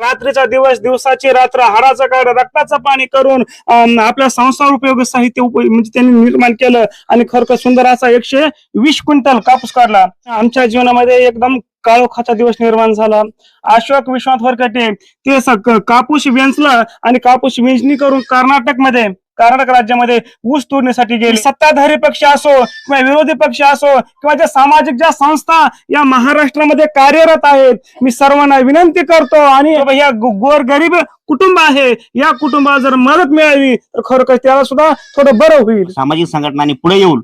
रात्रीचा दिवस दिवसाची रात्र हाडाचं काढ रक्ताचं पाणी करून आपल्या संसार उपयोगी साहित्य म्हणजे त्यांनी निर्माण केलं आणि खरं सुंदर असा एकशे वीस क्विंटल कापूस काढला. आमच्या जीवनामध्ये एकदम काळोखाचा दिवस निर्माण झाला. अशोक विश्वनाथ वरकटे ते कापूस वेंचला आणि कापूस वेंचणी करून कर्नाटकमध्ये कर्नाटक राज्यामध्ये ऊस तोडण्यासाठी गेले. सत्ताधारी पक्ष असो किंवा विरोधी पक्ष असो किंवा ज्या सामाजिक ज्या संस्था या महाराष्ट्रामध्ये कार्यरत आहेत मी सर्वांना विनंती करतो आणि या गोर गरीब कुटुंब आहे. या कुटुंबाला जर मदत मिळावी तर खरोखर त्याला सुद्धा थोडं बरं होईल. सामाजिक संघटनांनी पुढे येऊन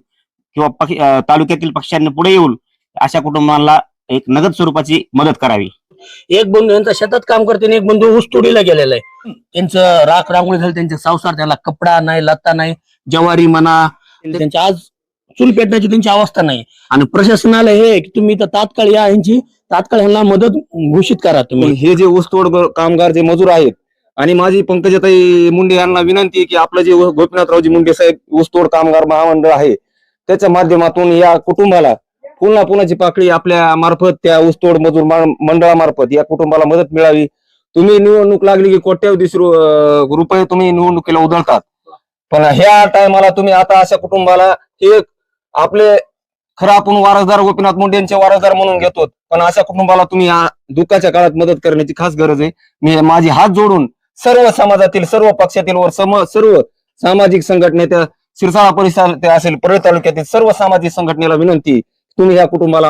किंवा तालुक्यातील पक्षांनी पुढे येऊन अशा कुटुंबांना एक नगद स्वरूपाची मदत करावी. एक बंधू यांचा शेतात काम करते आणि एक बंधू ऊस तोडीला गेलेला आहे. त्यांचं राख रांगोळी झाली त्यांचे संसार त्याला कपडा नाही लत्ता नाही जवारी म्हणा त्यांची आज चूल पेटण्याची त्यांची अवस्था नाही. आणि प्रशासनाला हे की तुम्ही तात्काळ या यांची तात्काळ यांना मदत घोषित करा तुम्ही. हे जे ऊसतोड कामगार जे मजूर आहेत आणि माझी पंकजाताई मुंडे यांना विनंती आहे की आपलं जे गोपीनाथरावजी मुंडे साहेब ऊसतोड कामगार महामंडळ आहे त्याच्या माध्यमातून या कुटुंबाला पुन्हा पुन्हाची पाकळी आपल्या मार्फत त्या ऊसतोड मजूर मंडळामार्फत या कुटुंबाला मदत मिळावी. तुम्ही निवडणूक लागली की कोट्यावधी रुपये तुम्ही निवडणुकीला उधळतात. पण ह्या टायमाला तुम्ही आता अशा कुटुंबाला एक आपले खरं आपण वारसदार गोपीनाथ मुंडे यांचे वारसदार म्हणून घेतो पण अशा कुटुंबाला तुम्ही या दुःखाच्या काळात मदत करण्याची खास गरज आहे. मी माझे हात जोडून सर्व समाजातील सर्व पक्षातील वर सर्व सामाजिक संघटनेच्या सिरसाळा परिसर असेल परळ तालुक्यातील सर्व सामाजिक संघटनेला विनंती तुम्ही या कुटुंबाला